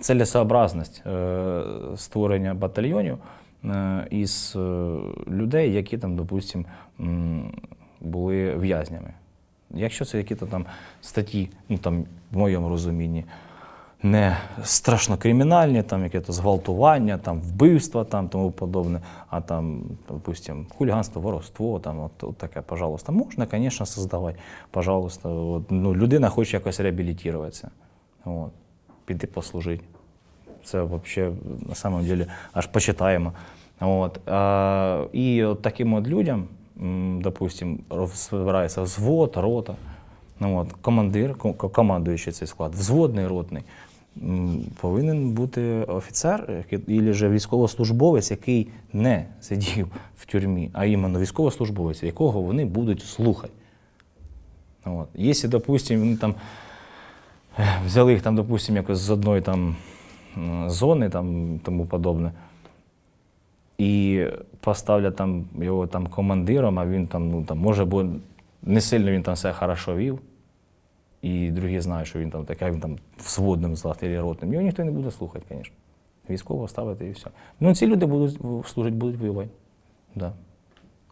цілесообразність е, створення батальйонів е, із е, людей, які там, допустимо, були в'язнями. Якщо це якісь там статті, ну там в моєму розумінні, не страшно кримінальні, там якесь зґвалтування, там вбивства, там тому подобне, а там, допустим, хуліганство, воровство, там от, от таке, пожалуйста, можна, звісно, создавати. Пожалуйста, от, ну, людина хоче якось реабілітуватися, от, піти послужити. Це взагалі на самом деле аж почитаємо. От. А, і от таким от людям, допустим, збирається взвод, рота, ну, от, командир, ко- ко- командуючий цей склад, взводний ротний, повинен бути офіцер або ж військовослужбовець, який не сидів в тюрмі, а іменно військовослужбовець, якого вони будуть слухати. От. Якщо, допустим, вони там взяли їх там, допустим, якось з одної там зони, там тому подобне, і поставлять там його там командиром, а він там, ну там, може, бо не сильно він там все хорошо вів, і другі знають, що він там такий, він там взводним злат і ротним. Його ніхто не буде слухати, звісно. Військово ставити і все. Ну, ці люди будуть служити, будуть воювати. Да.